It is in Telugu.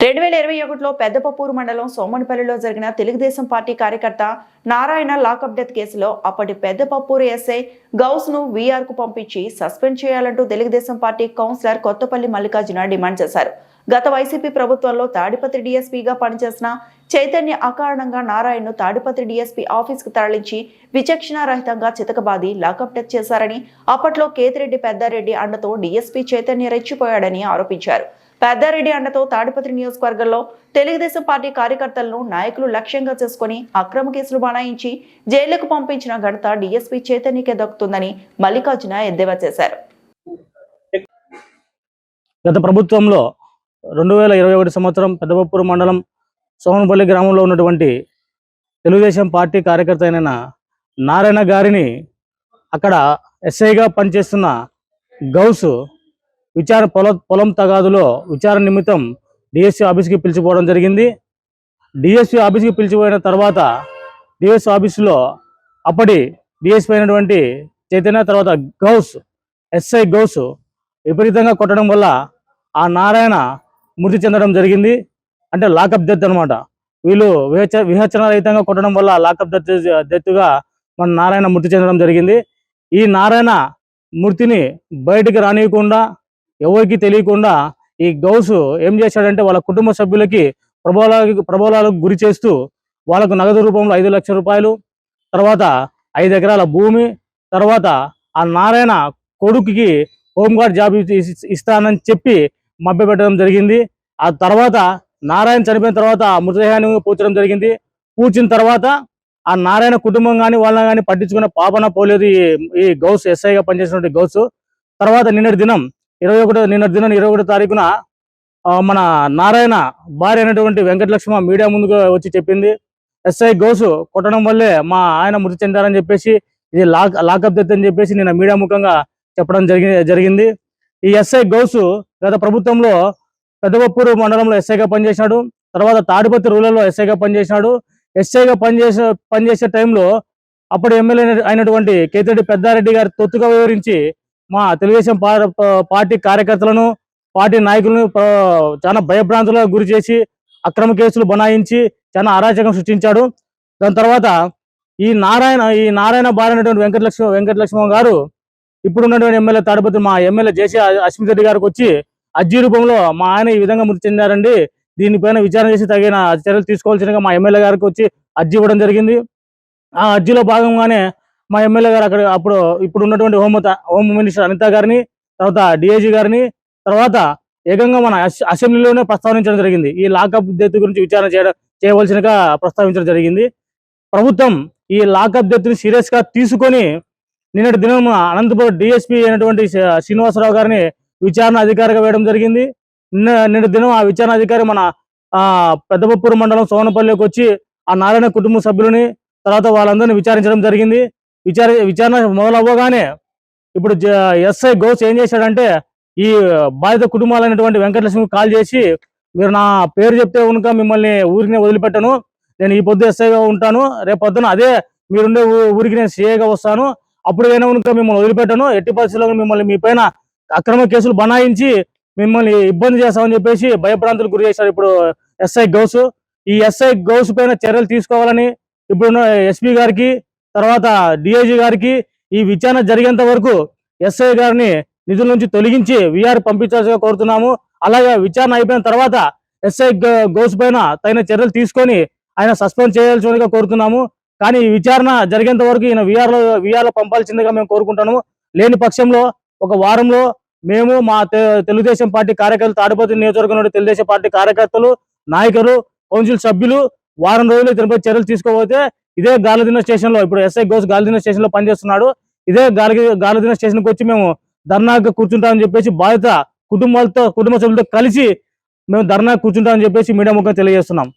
రెండు వేల ఇరవై ఒకటిలో పెద్దపప్పూరు మండలం సోమనిపల్లిలో జరిగిన తెలుగుదేశం పార్టీ కార్యకర్త నారాయణ లాకప్ డెత్ కేసులో అప్పటి పెద్దపప్పూరు ఎస్ఐ గౌస్ను వీఆర్కు పంపించి సస్పెండ్ చేయాలంటూ Telugu Desam party councillor Kothapalli Mallikarjuna demand చేశారు. గత వైసీపీ ప్రభుత్వంలో తాడిపత్రి డీఎస్పీగా పనిచేసిన చైతన్య అకారణంగా నారాయణను తాడిపత్రి డీఎస్పీ ఆఫీస్కు తరలించి విచక్షణారహితంగా చితకబాది లాకప్ డెత్ చేశారని అప్పట్లో కేతిరెడ్డి పెద్దారెడ్డి అండతో డీఎస్పీ చైతన్య రెచ్చిపోయాడని ఆరోపించారు. పెద్దారెడ్డి అండతో తాడిపత్రి నియోజకవర్గంలో తెలుగుదేశం పార్టీ కార్యకర్తలను నాయకులు లక్ష్యంగా చేసుకుని అక్రమ కేసులు బనాయించి జైలుకు పంపించిన ఘనత డీఎస్పీ చైతన్యకే దక్కుతుందని మల్లికార్జున ఎద్దేవా చేశారు. గత ప్రభుత్వంలో రెండు వేల ఇరవై ఒకటి సంవత్సరం పెద్దపప్పూరు మండలం సోమనపల్లి గ్రామంలో ఉన్నటువంటి తెలుగుదేశం పార్టీ కార్యకర్త అయిన నారాయణ గారిని అక్కడ ఎస్ఐగా పనిచేస్తున్న గౌస్ విచార పొల పొలం తగాదులో విచారణ నిమిత్తం డిఎస్సి ఆఫీస్కి పిలిచిపోవడం జరిగింది. డిఎస్సి ఆఫీస్కి పిలిచిపోయిన తర్వాత డిఎస్సి ఆఫీసులో అప్పటి డిఎస్పీ అయినటువంటి చైతన్య తర్వాత గౌస్ ఎస్ఐ గౌస్ విపరీతంగా కొట్టడం వల్ల ఆ నారాయణ మృతి చెందడం జరిగింది. అంటే లాకప్ డెత్ అన్నమాట. వీళ్ళు విహచ విహచన రహితంగా కొట్టడం వల్ల లాకప్ డెత్ డెత్గా మన నారాయణ మృతి చెందడం జరిగింది. ఈ నారాయణ మృతిని బయటికి రానియకుండా ఎవరికి తెలియకుండా ఈ గౌసు ఏం చేశాడంటే వాళ్ళ కుటుంబ సభ్యులకి ప్రబోధాలకు ప్రబోలాలకు గురి చేస్తూ వాళ్ళకు నగదు రూపంలో ఐదు లక్షల రూపాయలు తర్వాత ఐదు ఎకరాల భూమి తర్వాత ఆ నారాయణ కొడుకుకి హోంగార్డ్ జాబ్ ఇస్తానని చెప్పి మభ్యపెట్టడం జరిగింది. ఆ తర్వాత నారాయణ చనిపోయిన తర్వాత ఆ మృతదేహాన్ని పూడ్చడం జరిగింది. పూడ్చిన తర్వాత ఆ నారాయణ కుటుంబం కానీ వాళ్ళని కానీ పట్టించుకున్న పాపన పోలేదు ఈ ఈ గౌస్ ఎస్ఐగా పనిచేసినటువంటి గౌస్. తర్వాత నిన్నటి దినం ఇరవై ఒకటో నిన్నటి దినం ఇరవై ఒకటో తారీఖున ఆ, మన నారాయణ భార్య అయినటువంటి వెంకటలక్ష్మ మీడియా ముందుకు వచ్చి చెప్పింది. ఎస్ఐ గోసు కొట్టడం వల్లే మా ఆయన మృతి చెందారని చెప్పేసి ఇది లాక్ లాకప్ డెత్ అని చెప్పేసి నిన్న మీడియా ముఖంగా చెప్పడం జరిగి జరిగింది. ఈ ఎస్ఐ గౌసు గత ప్రభుత్వంలో పెద్దగొప్పూరు మండలంలో ఎస్ఐగా పనిచేసినాడు. తర్వాత తాడిపత్రి రూరల్లో ఎస్ఐగా పనిచేసినాడు. ఎస్ఐగా పనిచేసే పనిచేసే టైంలో అప్పుడు ఎమ్మెల్యే అయినటువంటి కేతిరెడ్డి పెద్దారెడ్డి గారి తొత్తుగా వివరించి మా తెలుగుదేశం పార్టీ కార్యకర్తలను పార్టీ నాయకులను చాలా భయభ్రాంతులకు గురి చేసి అక్రమ కేసులు బనాయించి చాలా అరాచకం సృష్టించాడు. దాని తర్వాత ఈ నారాయణ ఈ నారాయణ బారైనటువంటి వెంకటలక్ష్మి వెంకటలక్ష్మ గారు ఇప్పుడు ఉన్నటువంటి ఎమ్మెల్యే తాడపతి మా ఎమ్మెల్యే జేసీ అశ్మిత్ రెడ్డి గారికి వచ్చి అర్జీ రూపంలో మా ఆయన ఈ విధంగా మృతి చెందారండి. దీనిపైన విచారణ చేసి తగిన చర్యలు తీసుకోవాల్సిందిగా మా ఎమ్మెల్యే గారికి వచ్చి అర్జీ ఇవ్వడం జరిగింది. ఆ అర్జీలో భాగంగానే మా ఎమ్మెల్యే గారు అక్కడ అప్పుడు ఇప్పుడు ఉన్నటువంటి హోమ్ హోమ్ మినిస్టర్ అనిత గారిని తర్వాత డిఐజీ గారిని తర్వాత ఏకంగా మన అసె- అసెంబ్లీలోనే ప్రస్తావించడం జరిగింది. ఈ లాకప్ డెత్ గురించి విచారణ చేయడం చేయవలసినగా ప్రస్తావించడం జరిగింది. ప్రభుత్వం ఈ లాకప్ డెత్ సీరియస్గా సీరియస్గా తీసుకొని నిన్నటి దినం అనంతపురం డిఎస్పీ అయినటువంటి శ్రీ- శ్రీనివాసరావు గారిని విచారణ అధికారిగా వేయడం జరిగింది. నిన్న నిన్నటి దినం ఆ విచారణ అధికారి మన ఆ పెద్దపప్పూరు మండలం సోనపల్లికి వచ్చి ఆ నారాయణ కుటుంబ సభ్యులని తర్వాత వాళ్ళందరినీ విచారించడం జరిగింది. విచార విచారణ మొదలవ్వగానే ఇప్పుడు జ- ఎస్ఐ గౌస్ ఏం చేశాడంటే ఈ బాధిత కుటుంబాలైనటువంటి వెంకటలక్ష్మికి కాల్ చేసి మీరు నా పేరు చెప్తే కనుక మిమ్మల్ని ఊరికి వదిలిపెట్టను. నేను ఈ పొద్దు ఎస్ఐగా ఉంటాను. రేపు పొద్దున అదే మీరుండే ఊరికి నేను సిఐగా వస్తాను. అప్పుడు అయినా కనుక మిమ్మల్ని వదిలిపెట్టను. ఎట్టి పరిస్థితుల్లో మిమ్మల్ని మీ పైన అక్రమ కేసులు బనాయించి మిమ్మల్ని ఇబ్బంది చేస్తామని చెప్పేసి భయప్రాంతులకు గురి చేశారు ఇప్పుడు ఎస్ఐ గౌస్. ఈ ఎస్ఐ గౌస్ పైన చర్యలు తీసుకోవాలని ఇప్పుడున్న ఎస్పీ గారికి తర్వాత డిఐజీ గారికి ఈ విచారణ జరిగేంత వరకు ఎస్ఐ గారిని నిధుల నుంచి తొలగించి విఆర్ పంపించాల్సిగా కోరుతున్నాము. అలాగే విచారణ అయిపోయిన తర్వాత ఎస్ఐ గ- గౌస్ పైన తగిన చర్యలు తీసుకొని ఆయన సస్పెండ్ చేయాల్సిందిగా కోరుతున్నాము. కానీ ఈ విచారణ జరిగేంత వరకు ఈయన విఆర్లో విఆర్లో విఆర్లో పంపాల్సిందిగా మేము కోరుకుంటున్నాము. లేని పక్షంలో ఒక వారంలో మేము మా తెలుగుదేశం పార్టీ కార్యకర్తలు తాడిపత్రి నియోజకవర్గంలో తెలుగుదేశం పార్టీ కార్యకర్తలు నాయకులు కౌన్సిల్ సభ్యులు వారం రోజులు ఇతనిపై చర్యలు తీసుకోకపోతే ఇదే గాలిదిన స్టేషన్లో ఇప్పుడు ఎస్ఐ గోస్ గాలిదిన స్టేషన్లో పనిచేస్తున్నాడు. ఇదే గాలి గాలిదిన స్టేషన్కి వచ్చి మేము ధర్నాగా కూర్చుంటామని చెప్పేసి బాధిత కుటుంబాలతో కుటుంబ సభ్యులతో కలిసి మేము ధర్నా కూర్చుంటామని చెప్పేసి మీడియా ముఖం తెలియజేస్తున్నాం.